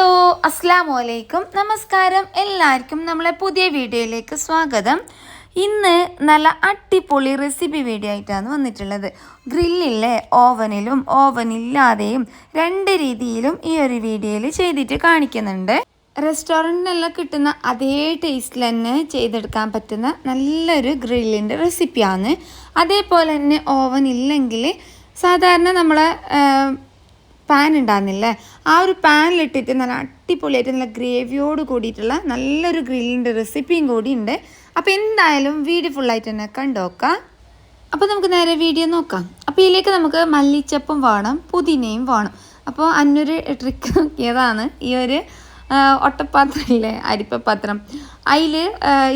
Hello അസ്സാമു അലൈക്കും നമസ്കാരം. എല്ലാവർക്കും നമ്മളെ പുതിയ വീഡിയോയിലേക്ക് സ്വാഗതം. ഇന്ന് നല്ല അടിപൊളി റെസിപ്പി വീഡിയോ ആയിട്ടാണ് വന്നിട്ടുള്ളത്. ഗ്രില്ലില്ലേ ഓവനിലും ഓവനില്ലാതെയും രണ്ട് രീതിയിലും ഈ ഒരു വീഡിയോയിൽ ചെയ്തിട്ട് കാണിക്കുന്നുണ്ട്. റെസ്റ്റോറന്റിനെല്ലാം കിട്ടുന്ന അതേ ടേസ്റ്റിൽ തന്നെ ചെയ്തെടുക്കാൻ പറ്റുന്ന നല്ലൊരു ഗ്രില്ലിന്റെ റെസിപ്പിയാണ് അതേപോലെ തന്നെ ഓവൻ ഇല്ലെങ്കിൽ സാധാരണ നമ്മളെ പാൻ ഉണ്ടാകുന്നില്ലേ ആ ഒരു പാനിലിട്ടിട്ട് നല്ല അടിപൊളിയായിട്ട് നല്ല ഗ്രേവിയോട് കൂടിയിട്ടുള്ള നല്ലൊരു ഗ്രില്ലിന്റെ റെസിപ്പിയും കൂടി ഉണ്ട്. അപ്പോൾ എന്തായാലും വീഡിയോ ഫുള്ളായിട്ട് തന്നെ കണ്ടോക്കാം അപ്പോൾ നമുക്ക് നേരെ വീഡിയോ നോക്കാം. അപ്പോൾ ഇതിലേക്ക് നമുക്ക് മല്ലിച്ചപ്പും വേണം പുതിനയും വേണം. അപ്പോൾ അന്നൊരു ട്രിക്ക് നോക്കിയതാണ്. ഈ ഒരു ഒട്ടപ്പാത്രമില്ലേ അരിപ്പപ്പാത്രം. അതിൽ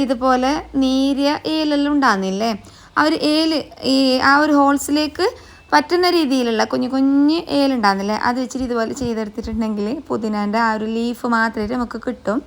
ഇതുപോലെ നേരിയ ഏലെല്ലാം ഉണ്ടാകുന്നില്ലേ? ആ ഒരു ഏൽ ഈ ആ ഒരു ഹോൾസിലേക്ക് പറ്റുന്ന രീതിയിലുള്ള കുഞ്ഞു കുഞ്ഞ് ഏലുണ്ടാകുന്നില്ലേ അത് വെച്ചിട്ട് ഇതുപോലെ ചെയ്തെടുത്തിട്ടുണ്ടെങ്കിൽ പുതിനേന്റെ ആ ഒരു ലീഫ് മാത്രമേ നമുക്ക് കിട്ടും.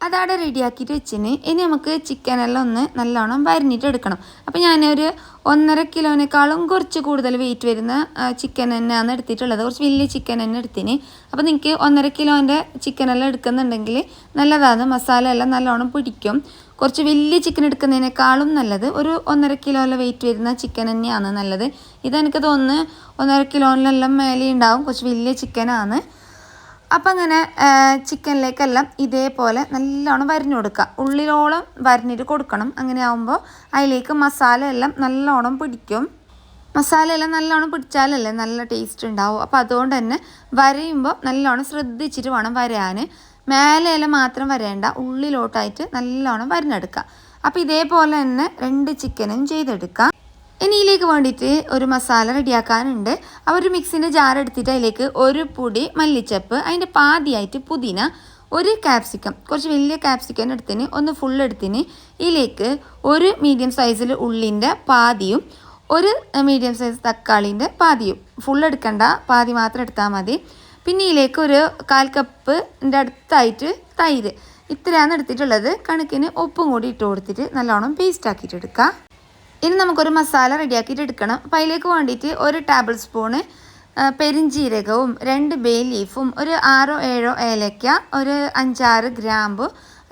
അതവിടെ റെഡിയാക്കിയിട്ട് വെച്ചിന്. ഇനി നമുക്ക് ചിക്കനെല്ലാം ഒന്ന് നല്ലോണം വരഞ്ഞിട്ട് എടുക്കണം അപ്പോൾ ഞാനൊരു ഒന്നര കിലോനേക്കാളും കുറച്ച് കൂടുതൽ വെയിറ്റ് വരുന്ന ചിക്കൻ തന്നെയാണ് എടുത്തിട്ടുള്ളത്. കുറച്ച് വലിയ ചിക്കൻ തന്നെ എടുത്തിന്. അപ്പോൾ നിങ്ങൾക്ക് ഒന്നര കിലോന്റെ ചിക്കനെല്ലാം എടുക്കുന്നുണ്ടെങ്കിൽ നല്ലതാണ്. മസാല എല്ലാം നല്ലോണം പിടിക്കും. കുറച്ച് വലിയ ചിക്കൻ എടുക്കുന്നതിനേക്കാളും നല്ലത് ഒരു ഒന്നര കിലോയിലെ വെയിറ്റ് വരുന്ന ചിക്കൻ തന്നെയാണ് നല്ലത്. ഇതെനിക്ക് തോന്നുന്നു ഒന്നര കിലോയിലെല്ലാം മേലെ ഉണ്ടാവും. കുറച്ച് വലിയ ചിക്കനാണ് അപ്പം അങ്ങനെ ചിക്കനിലേക്കെല്ലാം ഇതേപോലെ നല്ലോണം വരിഞ്ഞു കൊടുക്കുക. ഉള്ളിലോളം വരിഞ്ഞിട്ട് കൊടുക്കണം. അങ്ങനെ ആകുമ്പോൾ അതിലേക്ക് മസാല എല്ലാം നല്ലോണം പിടിക്കും. മസാല എല്ലാം നല്ലോണം പിടിച്ചാലല്ലേ നല്ല ടേസ്റ്റ് ഉണ്ടാവും. അപ്പോൾ അതുകൊണ്ട് തന്നെ വരയുമ്പോൾ നല്ലോണം ശ്രദ്ധിച്ചിട്ട് വേണം വരാൻ മേലെയെല്ലാം മാത്രം വരേണ്ട. ഉള്ളിലോട്ടായിട്ട് നല്ലോണം വരഞ്ഞെടുക്കുക. അപ്പോൾ ഇതേപോലെ തന്നെ രണ്ട് ചിക്കനും ചെയ്തെടുക്കാം ഇനി ഇതിലേക്ക് വേണ്ടിയിട്ട് ഒരു മസാല റെഡിയാക്കാനുണ്ട്. ആ ഒരു മിക്സിന്റെ ജാർ എടുത്തിട്ട് അതിലേക്ക് ഒരു പൊടി മല്ലിച്ചപ്പ് അതിന്റെ പാതിയായിട്ട് പുതിന ഒരു ക്യാപ്സിക്കം കുറച്ച് വലിയ ക്യാപ്സിക്കം എടുത്തിന് ഒന്ന് ഫുൾ എടുത്തിന് ഇതിലേക്ക് ഒരു മീഡിയം സൈസിൽ ഉള്ളിന്റെ പാതിയും ഒരു മീഡിയം സൈസ് തക്കാളിന്റെ പാതിയും. ഫുൾ എടുക്കണ്ട പാതി മാത്രം എടുത്താൽ മതി. പിന്നെ ഇതിലേക്ക് ഒരു കാൽ കപ്പിന്റെ അടുത്തായിട്ട് തൈര്. ഇത്രയാണ് എടുത്തിട്ടുള്ളത്. കണക്കിന് ഉപ്പും കൂടി ഇട്ട് കൊടുത്തിട്ട് നല്ലോണം പേസ്റ്റ് ആക്കിയിട്ട് ഇനി നമുക്കൊരു മസാല റെഡിയാക്കിയിട്ട് എടുക്കണം. അപ്പോൾ അതിലേക്ക് വേണ്ടിയിട്ട് ഒരു ടേബിൾ സ്പൂണ് പെരിഞ്ജീരകവും രണ്ട് ബേ ലീഫും ഒരു ആറോ ഏഴോ ഏലക്ക ഒരു അഞ്ചാറ് ഗ്രാമ്പു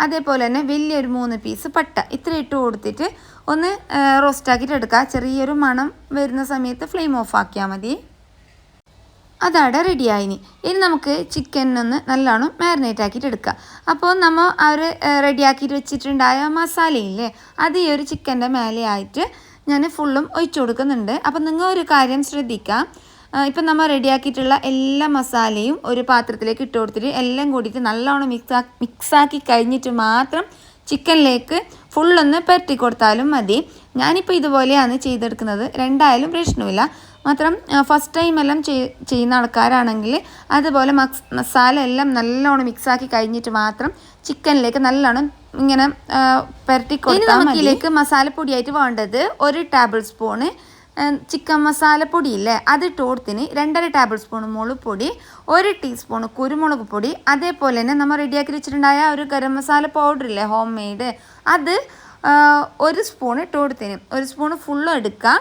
അതേപോലെ തന്നെ വലിയൊരു മൂന്ന് പീസ് പട്ട. ഇത്ര ഇട്ട് കൊടുത്തിട്ട് ഒന്ന് റോസ്റ്റാക്കിയിട്ട് എടുക്കുക ചെറിയൊരു മണം വരുന്ന സമയത്ത് ഫ്ലെയിം ഓഫ് ആക്കിയാൽ മതി. അതവിടെ റെഡിയായിനി. ഇനി നമുക്ക് ചിക്കനൊന്ന് നല്ലോണം മാരിനേറ്റ് ആക്കിയിട്ട് എടുക്കുക അപ്പോൾ നമ്മൾ അവർ റെഡിയാക്കിയിട്ട് വെച്ചിട്ടുണ്ടായ മസാലയില്ലേ അത് ഈ ഒരു ചിക്കന്റെ മേലെയായിട്ട് ഞാൻ ഫുള്ളും ഒഴിച്ചു കൊടുക്കുന്നുണ്ട്. അപ്പം നിങ്ങൾ ഒരു കാര്യം ശ്രദ്ധിക്കാം. ഇപ്പം നമ്മൾ റെഡിയാക്കിയിട്ടുള്ള എല്ലാ മസാലയും ഒരു പാത്രത്തിലേക്ക് ഇട്ട് കൊടുത്തിട്ട് എല്ലാം കൂടിയിട്ട് നല്ലോണം മിക്സ് മിക്സാക്കി കഴിഞ്ഞിട്ട് മാത്രം ചിക്കനിലേക്ക് ഫുള്ളൊന്ന് പെരട്ടി കൊടുത്താലും മതി. ഞാനിപ്പോൾ ഇതുപോലെയാണ് ചെയ്തെടുക്കുന്നത്. രണ്ടായാലും പ്രശ്നമില്ല. മാത്രം ഫസ്റ്റ് ടൈം എല്ലാം ചെയ്യുന്ന ആൾക്കാരാണെങ്കിൽ അതുപോലെ മക്സ് മസാല എല്ലാം നല്ലോണം മിക്സാക്കി കഴിഞ്ഞിട്ട് മാത്രം ചിക്കനിലേക്ക് നല്ലോണം ഇങ്ങനെ പെരട്ടി കൊടുത്താൽ ഇതിലേക്ക് മസാലപ്പൊടിയായിട്ട് വേണ്ടത് ഒരു ടേബിൾ സ്പൂണ് ചിക്കൻ മസാലപ്പൊടി ഇല്ലേ? അത് ടോർത്തിന് രണ്ടര ടേബിൾ സ്പൂൺ മുളക് പൊടി ഒരു ടീസ്പൂൺ കുരുമുളക് പൊടി അതേപോലെ തന്നെ നമ്മൾ റെഡിയാക്കി വെച്ചിട്ടുണ്ടായ ഒരു ഗരം മസാല പൗഡർ ഇല്ലേ? ഹോം മെയ്ഡ് അത് ഒരു സ്പൂൺ ടോർത്തിന് ഒരു സ്പൂൺ ഫുള്ളും എടുക്കുക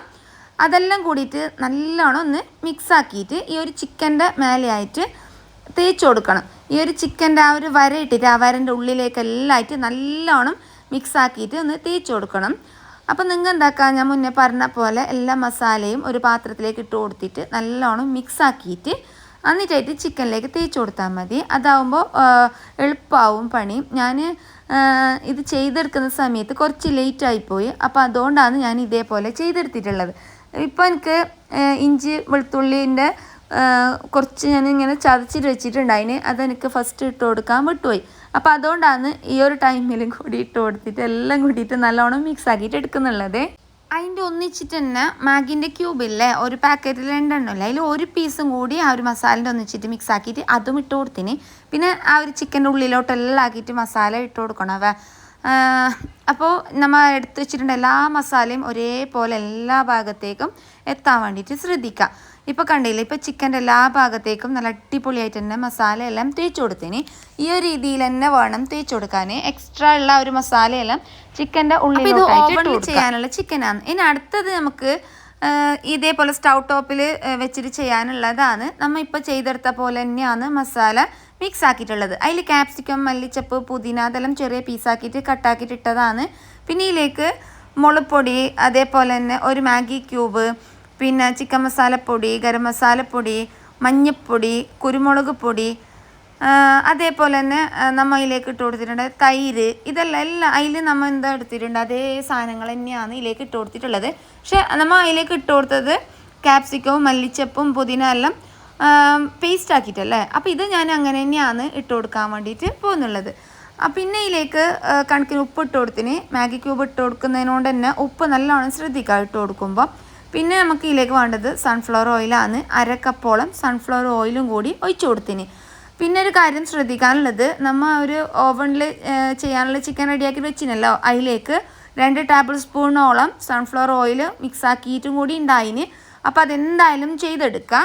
അതെല്ലാം കൂടിയിട്ട് നല്ലോണം ഒന്ന് മിക്സാക്കിയിട്ട് ഈ ഒരു ചിക്കന്റെ മേലെയായിട്ട് തേച്ച് കൊടുക്കണം. ഈ ഒരു ചിക്കന്റെ ആ ഒരു വര ഇട്ടിട്ട് ആ വരന്റെ ഉള്ളിലേക്ക് എല്ലാമായിട്ട് നല്ലോണം മിക്സാക്കിയിട്ട് ഒന്ന് തേച്ച് കൊടുക്കണം. അപ്പം നിങ്ങൾ എന്താക്കുക ഞാൻ മുന്നേ പറഞ്ഞ പോലെ എല്ലാ മസാലയും ഒരു പാത്രത്തിലേക്ക് ഇട്ട് കൊടുത്തിട്ട് നല്ലോണം മിക്സാക്കിയിട്ട് എന്നിട്ടായിട്ട് ചിക്കനിലേക്ക് തേച്ച് കൊടുത്താൽ മതി. അതാവുമ്പോൾ എളുപ്പമാവും പണി. ഞാൻ ഇത് ചെയ്തെടുക്കുന്ന സമയത്ത് കുറച്ച് ലേറ്റായിപ്പോയി അപ്പോൾ അതുകൊണ്ടാണ് ഞാൻ ഇതേപോലെ ചെയ്തെടുത്തിട്ടുള്ളത്. ഇപ്പോൾ എനിക്ക് ഇഞ്ചി വെളുത്തുള്ളിന്റെ കുറച്ച് ഞാൻ ഇങ്ങനെ ചതച്ചിട്ട് വെച്ചിട്ടുണ്ട്. അതിന് അതെനിക്ക് ഫസ്റ്റ് ഇട്ട് കൊടുക്കാൻ വിട്ടുപോയി. അപ്പോൾ അതുകൊണ്ടാണ് ഈ ഒരു ടൈമിലും കൂടി ഇട്ട് കൊടുത്തിട്ട് എല്ലാം കൂടിയിട്ട് നല്ലോണം മിക്സ് ആക്കിയിട്ട് എടുക്കുന്നുള്ളത്. അതിന്റെ ഒന്നിച്ചിട്ട് തന്നെ മാഗിന്റെ ക്യൂബില്ലേ ഒരു പാക്കറ്റിൽ രണ്ടെണ്ണമില്ല അതിൽ ഒരു പീസും കൂടി ആ ഒരു മസാലന്റെ ഒന്നിച്ചിട്ട് മിക്സ് ആക്കിയിട്ട് അതും ഇട്ട് കൊടുത്തിന്. പിന്നെ ആ ഒരു ചിക്കന്റെ ഉള്ളിലോട്ടെല്ലാം ആക്കിയിട്ട് മസാല ഇട്ട് കൊടുക്കണം അവ. അപ്പോൾ നമ്മൾ എടുത്തു വെച്ചിട്ടുണ്ട് എല്ലാ മസാലയും ഒരേപോലെ എല്ലാ ഭാഗത്തേക്കും എത്താൻ വേണ്ടിയിട്ട് ശ്രദ്ധിക്കുക ഇപ്പോൾ കണ്ടില്ലേ ഇപ്പോൾ ചിക്കന്റെ എല്ലാ ഭാഗത്തേക്കും നല്ല അടിപൊളിയായിട്ട് തന്നെ മസാല എല്ലാം തേച്ച് കൊടുത്തിന്. ഈ ഒരു രീതിയിൽ തന്നെ വേണം തേച്ച് കൊടുക്കാൻ എക്സ്ട്രാ ഉള്ള ഒരു മസാലയെല്ലാം ചിക്കന്റെ ഉള്ളിൽ ചെയ്യാനുള്ള ചിക്കനാണ്. ഇനി അടുത്തത് നമുക്ക് ഇതേപോലെ സ്റ്റൗ ടോപ്പിൽ വെച്ചിട്ട് ചെയ്യാനുള്ളതാണ്. നമ്മൾ ഇപ്പോൾ ചെയ്തെടുത്ത പോലെ തന്നെയാണ് മസാല മിക്സ് ആക്കിയിട്ടുള്ളത് അതിൽ ക്യാപ്സിക്കം മല്ലിച്ചപ്പ് പുതിന അതെല്ലാം ചെറിയ പീസാക്കിയിട്ട് കട്ടാക്കിയിട്ട് ഇട്ടതാണ്. പിന്നെ ഇതിലേക്ക് മുളപ്പൊടി അതേപോലെ തന്നെ ഒരു മാഗി ക്യൂബ് പിന്നെ ചിക്കൻ മസാലപ്പൊടി ഗരം മസാലപ്പൊടി മഞ്ഞൾപ്പൊടി കുരുമുളക് പൊടി അതേപോലെ തന്നെ നമ്മൾ നമ്മ അതിലേക്ക് ഇട്ട് കൊടുത്തിട്ടുണ്ട് തൈര്. ഇതെല്ലാം എല്ലാം അതിൽ നമ്മൾ എന്താ എടുത്തിട്ടുണ്ട് അതേ സാധനങ്ങൾ തന്നെയാണ് ഇതിലേക്ക് ഇട്ട് കൊടുത്തിട്ടുള്ളത്. പക്ഷെ നമ്മൾ അതിലേക്ക് ഇട്ട് കൊടുത്തത് ക്യാപ്സിക്കവും മല്ലിച്ചപ്പും പുതിന എല്ലാം പേസ്റ്റ് ആക്കിയിട്ടല്ലേ? അപ്പോൾ ഇത് ഞാൻ അങ്ങനെ തന്നെയാണ് ഇട്ട് കൊടുക്കാൻ വേണ്ടിയിട്ട് പോകുന്നുള്ളത്. പിന്നെ ഇതിലേക്ക് കണക്കിന് ഉപ്പ് ഇട്ട് കൊടുത്തിന്. മാഗി ക്യൂബ് ഇട്ട് കൊടുക്കുന്നതിനോണ്ട് തന്നെ ഉപ്പ് നല്ലോണം ശ്രദ്ധിക്കുക ഇട്ട് കൊടുക്കുമ്പോൾ പിന്നെ നമുക്ക് ഇതിലേക്ക് വേണ്ടത് സൺഫ്ലവർ ഓയിലാണ് അര കപ്പോളം സൺഫ്ലവർ ഓയിലും കൂടി ഒഴിച്ചു കൊടുത്തിന്. പിന്നെ ഒരു കാര്യം ശ്രദ്ധിക്കാനുള്ളത് നമ്മൾ ഒരു ഓവനിൽ ചെയ്യാനുള്ള ചിക്കൻ റെഡിയാക്കി വെച്ചിനല്ലോ അതിലേക്ക് രണ്ട് ടേബിൾ സ്പൂണോളം സൺഫ്ലവർ ഓയിൽ മിക്സ് ആക്കിയിട്ടും കൂടി ഉണ്ടായിന്. അപ്പോൾ അതെന്തായാലും ചെയ്തെടുക്കുക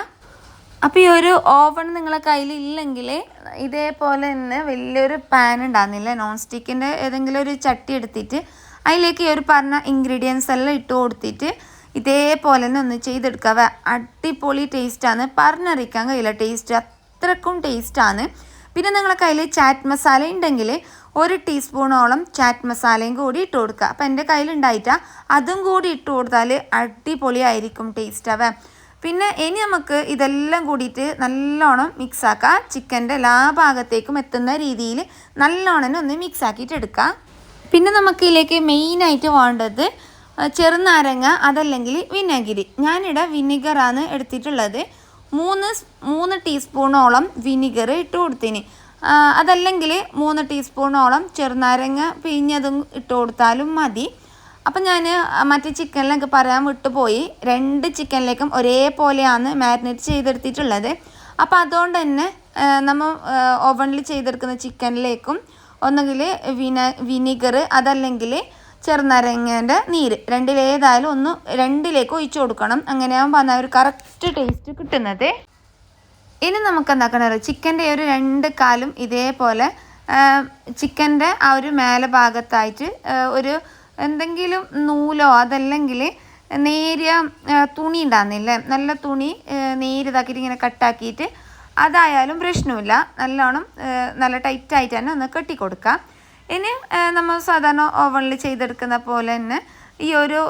അപ്പോൾ ഈ ഒരു ഓവൺ നിങ്ങളെ കയ്യിൽ ഇല്ലെങ്കിൽ ഇതേപോലെ തന്നെ വലിയൊരു പാൻ ഉണ്ടാകുന്നില്ല നോൺ സ്റ്റിക്കിന്റെ ഏതെങ്കിലും ഒരു ചട്ടി എടുത്തിട്ട് അതിലേക്ക് ഈ ഒരു പറഞ്ഞ ഇൻഗ്രീഡിയൻസ് എല്ലാം ഇട്ട് കൊടുത്തിട്ട് ഇതേപോലെ തന്നെ ഒന്ന് ചെയ്തെടുക്കുക. അടിപൊളി ടേസ്റ്റാണ് പറഞ്ഞറിയിക്കാൻ കഴിയില്ല. ടേസ്റ്റ് അത്രക്കും ടേസ്റ്റാണ് പിന്നെ നിങ്ങളെ കയ്യിൽ ചാറ്റ് മസാല ഉണ്ടെങ്കിൽ ഒരു ടീസ്പൂണോളം ചാറ്റ് മസാലയും കൂടി ഇട്ട് കൊടുക്കുക. അപ്പം എന്റെ കയ്യിലുണ്ടായിട്ടാ. അതും കൂടി ഇട്ട് കൊടുത്താൽ അടിപൊളിയായിരിക്കും ടേസ്റ്റ് അവ പിന്നെ ഇനി നമുക്ക് ഇതെല്ലാം കൂടിയിട്ട് നല്ലോണം മിക്സാക്കാം ചിക്കന്റെ എല്ലാ ഭാഗത്തേക്കും എത്തുന്ന രീതിയിൽ നല്ലോണം ഒന്ന് മിക്സ് ആക്കിയിട്ട് എടുക്കാം പിന്നെ നമുക്ക് ഇതിലേക്ക് മെയിനായിട്ട് വേണ്ടത് ചെറുനാരങ്ങ അതല്ലെങ്കിൽ വിനാഗിരി. ഞാനിവിടെ വിനിഗറാണ് എടുത്തിട്ടുള്ളത്. മൂന്ന് മൂന്ന് ടീസ്പൂണോളം വിനിഗർ ഇട്ട് കൊടുത്തിന്. അതല്ലെങ്കിൽ മൂന്ന് ടീസ്പൂണോളം ചെറുനാരങ്ങ പിഴിഞ്ഞതും ഇട്ട് കൊടുത്താലും മതി. അപ്പം ഞാൻ മറ്റേ ചിക്കനിലൊക്കെ പറയാൻ വിട്ടുപോയി. രണ്ട് ചിക്കനിലേക്കും ഒരേപോലെയാണ് മാരിനേറ്റ് ചെയ്തെടുത്തിട്ടുള്ളത്. അപ്പം അതുകൊണ്ട് തന്നെ നമ്മൾ ഓവനിൽ ചെയ്തെടുക്കുന്ന ചിക്കനിലേക്കും ഒന്നുകിൽ വിന വിനിഗർ അതല്ലെങ്കിൽ ചെറുനാരങ്ങേന്റെ നീര്. രണ്ടിലേതായാലും ഒന്ന് രണ്ടിലേക്ക് ഒഴിച്ചു കൊടുക്കണം. അങ്ങനെയാകുമ്പോൾ ഒരു കറക്റ്റ് ടേസ്റ്റ് കിട്ടുന്നത്. ഇനി നമുക്ക് എന്താക്കണത്? ചിക്കന്റെ ഒരു രണ്ട് കാലും ഇതേപോലെ ചിക്കന്റെ ആ ഒരു മേലെ ഭാഗത്തായിട്ട് ഒരു എന്തെങ്കിലും നൂലോ അതല്ലെങ്കിൽ നേരിയ തുണി ഉണ്ടാകുന്നില്ലേ? നല്ല തുണി നേരിതാക്കിയിട്ട് ഇങ്ങനെ കട്ടാക്കിയിട്ട് അതായാലും പ്രശ്നമില്ല. നല്ലോണം നല്ല ടൈറ്റായിട്ട് തന്നെ ഒന്ന് കെട്ടിക്കൊടുക്കുക ഇനി നമ്മൾ സാധാരണ ഓവണിൽ ചെയ്തെടുക്കുന്ന പോലെ തന്നെ ഈ ഒരു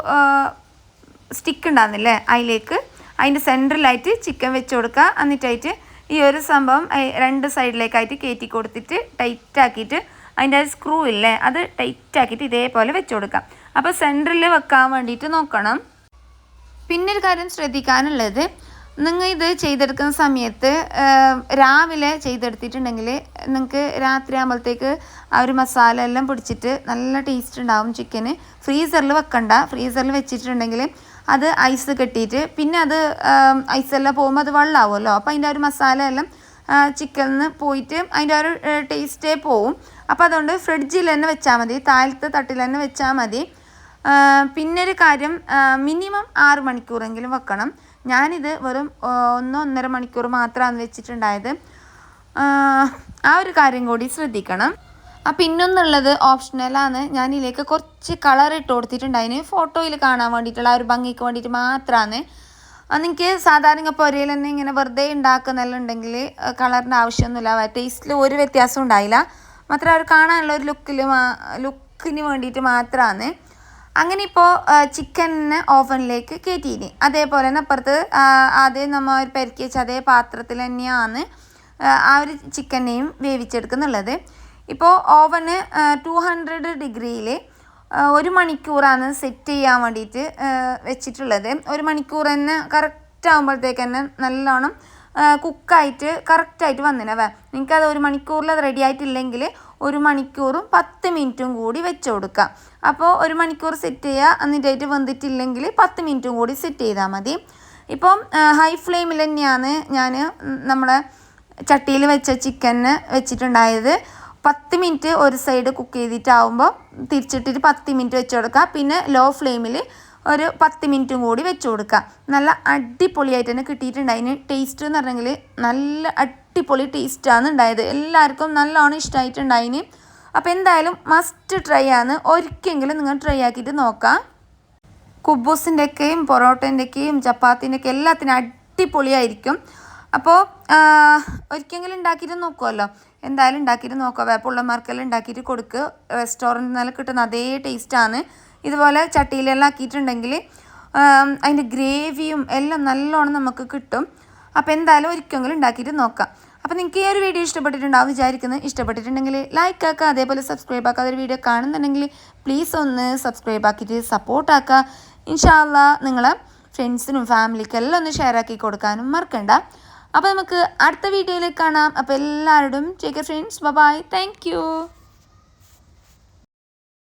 സ്റ്റിക്ക് ഉണ്ടാകുന്നില്ലേ അതിലേക്ക്? അതിന്റെ സെന്ററിലായിട്ട് ചിക്കൻ വെച്ച് കൊടുക്കുക. എന്നിട്ടായിട്ട് ഈ ഒരു സംഭവം രണ്ട് സൈഡിലേക്കായിട്ട് കയറ്റി കൊടുത്തിട്ട് ടൈറ്റ് ആക്കിയിട്ട് അതിന്റെ ആ സ്ക്രൂ ഇല്ലേ അത് ടൈറ്റ് ആക്കിയിട്ട് ഇതേപോലെ വെച്ച് കൊടുക്കാം. അപ്പോൾ സെന്ററിൽ വെക്കാൻ വേണ്ടിയിട്ട് നോക്കണം. പിന്നെ ഒരു കാര്യം ശ്രദ്ധിക്കാനുള്ളത് നിങ്ങൾ ഇത് ചെയ്തെടുക്കുന്ന സമയത്ത് രാവിലെ ചെയ്തെടുത്തിട്ടുണ്ടെങ്കിൽ നിങ്ങൾക്ക് രാത്രി ആകുമ്പോഴത്തേക്ക് ആ ഒരു മസാല എല്ലാം പിടിച്ചിട്ട് നല്ല ടേസ്റ്റ് ഉണ്ടാവും ചിക്കന് ഫ്രീസറിൽ വെക്കണ്ട ഫ്രീസറിൽ വെച്ചിട്ടുണ്ടെങ്കിൽ അത് ഐസ് കെട്ടിയിട്ട് പിന്നെ അത് ഐസെല്ലാം പോകുമ്പോൾ അത് വെള്ളമാവുമല്ലോ അപ്പോൾ അതിന്റെ ആ ഒരു മസാല എല്ലാം ചിക്കനിന്ന് പോയിട്ട് അതിന്റെ ഒരു ടേസ്റ്റേ പോവും. അപ്പോൾ അതുകൊണ്ട് ഫ്രിഡ്ജിൽ തന്നെ വെച്ചാൽ മതി. താഴത്തെ തട്ടിൽ തന്നെ വെച്ചാൽ മതി. പിന്നെ ഒരു കാര്യം മിനിമം ആറ് മണിക്കൂറെങ്കിലും വെക്കണം. ഞാനിത് വെറും ഒന്നോ ഒന്നര മണിക്കൂർ മാത്രമാണ് വെച്ചിട്ടുണ്ടായത്. ആ, ആ ഒരു കാര്യം കൂടി ശ്രദ്ധിക്കണം. ആ പിന്നൊന്നുള്ളത് ഓപ്ഷണലാണ് ഞാൻ ഇതിലേക്ക് കുറച്ച് കളർ ഇട്ട് കൊടുത്തിട്ടുണ്ടായിന്. ഫോട്ടോയിൽ കാണാൻ വേണ്ടിയിട്ടുള്ള ആ ഒരു ഭംഗിക്ക് വേണ്ടിയിട്ട് മാത്രമാണ് നിങ്ങൾക്ക് സാധാരണ പൊരയിൽ തന്നെ ഇങ്ങനെ വെറുതെ ഉണ്ടാക്കുന്നെല്ലാം കളറിന്റെ ആവശ്യമൊന്നുമില്ല. ടേസ്റ്റിൽ ഒരു വ്യത്യാസം ഉണ്ടായില്ല. മാത്രം അവർ കാണാനുള്ള ഒരു ലുക്കിൽ ലുക്കിന് വേണ്ടിയിട്ട് മാത്രമാണ് അങ്ങനെ ഇപ്പോൾ ചിക്കനെ ഓവനിലേക്ക് കയറ്റിയിന് അതേപോലെ തന്നെ അപ്പുറത്ത് ആദ്യം നമ്മൾ പെരക്കി വെച്ച അതേ പാത്രത്തിൽ തന്നെയാണ് ആ ഒരു ചിക്കനെയും വേവിച്ചെടുക്കുന്നുള്ളത്. ഇപ്പോൾ ഓവന് ടു ഹൺഡ്രഡ് ഡിഗ്രിയിൽ ഒരു മണിക്കൂറാണ് സെറ്റ് ചെയ്യാൻ വേണ്ടിയിട്ട് വെച്ചിട്ടുള്ളത്. ഒരു മണിക്കൂർ തന്നെ കറക്റ്റ് ആകുമ്പോഴത്തേക്ക് തന്നെ നല്ലോണം കുക്കായിട്ട് കറക്റ്റായിട്ട് വന്നിനവ നിങ്ങൾക്കത് ഒരു മണിക്കൂറിൽ അത് റെഡി ആയിട്ടില്ലെങ്കിൽ ഒരു മണിക്കൂറും പത്ത് മിനിറ്റും കൂടി വെച്ച് കൊടുക്കാം. അപ്പോൾ ഒരു മണിക്കൂർ സെറ്റ് ചെയ്യുക എന്നിട്ടായിട്ട് വന്നിട്ടില്ലെങ്കിൽ പത്ത് മിനിറ്റും കൂടി സെറ്റ് ചെയ്താൽ മതി. ഇപ്പം ഹൈ ഫ്ലെയിമിൽ തന്നെയാണ് ഞാൻ നമ്മളെ ചട്ടിയിൽ വെച്ച ചിക്കന് വെച്ചിട്ടുണ്ടായത്. പത്ത് മിനിറ്റ് ഒരു സൈഡ് കുക്ക് ചെയ്തിട്ടാവുമ്പോൾ തിരിച്ചിട്ടിട്ട് പത്ത് മിനിറ്റ് വെച്ച് കൊടുക്കുക. പിന്നെ ലോ ഫ്ലെയിമിൽ ഒരു പത്ത് മിനിറ്റും കൂടി വെച്ച് കൊടുക്കുക. നല്ല അടിപൊളിയായിട്ട് തന്നെ കിട്ടിയിട്ടുണ്ട്. അതിന് ടേസ്റ്റ് എന്ന് പറഞ്ഞെങ്കിൽ നല്ല അടിപൊളി ടേസ്റ്റാണ് ഉണ്ടായത്. എല്ലാവർക്കും നല്ലോണം ഇഷ്ടമായിട്ടുണ്ടായിന് അപ്പോൾ എന്തായാലും മസ്റ്റ് ട്രൈ ആണ്. ഒരിക്കലെങ്കിലും നിങ്ങൾ ട്രൈ ആക്കിയിട്ട് നോക്കാം. കുബൂസിന്റെയൊക്കെയും പൊറോട്ടേന്റെയൊക്കെയും ചപ്പാത്തിന്റെയൊക്കെ എല്ലാത്തിനും അടിപൊളിയായിരിക്കും. അപ്പോൾ ഒരിക്കലെങ്കിലും ഉണ്ടാക്കിയിട്ട് നോക്കുമല്ലോ എന്തായാലും ഉണ്ടാക്കിയിട്ട് നോക്കുക. വേപ്പുള്ളമാർക്കെല്ലാം ഉണ്ടാക്കിയിട്ട് കൊടുക്കുക റെസ്റ്റോറന്റിൽ നിന്നെല്ലാം കിട്ടുന്ന അതേ ടേസ്റ്റാണ് ഇതുപോലെ ചട്ടിയിലെല്ലാം ആക്കിയിട്ടുണ്ടെങ്കിൽ അതിന്റെ ഗ്രേവിയും എല്ലാം നല്ലോണം നമുക്ക് കിട്ടും. അപ്പോൾ എന്തായാലും ഒരിക്കലെങ്കിലും ഉണ്ടാക്കിയിട്ട് നോക്കാം. അപ്പോൾ നിങ്ങൾക്ക് ഈ ഒരു വീഡിയോ ഇഷ്ടപ്പെട്ടിട്ടുണ്ടാവും വിചാരിക്കുന്നത് ഇഷ്ടപ്പെട്ടിട്ടുണ്ടെങ്കിൽ ലൈക്ക് ആക്കുക. അതേപോലെ സബ്സ്ക്രൈബ് ആക്കുക അതൊരു വീഡിയോ കാണുന്നുണ്ടെങ്കിൽ പ്ലീസ് ഒന്ന് സബ്സ്ക്രൈബ് ആക്കിയിട്ട് സപ്പോർട്ട് ആക്കുക. ഇൻഷാല്ല നിങ്ങളെ ഫ്രണ്ട്സിനും ഫാമിലിക്കും എല്ലാം ഒന്ന് ഷെയർ ആക്കി കൊടുക്കാനും മറക്കണ്ട. അപ്പോൾ നമുക്ക് അടുത്ത വീഡിയോയിൽ കാണാം. അപ്പോൾ എല്ലാവരോടും take friends bye thank you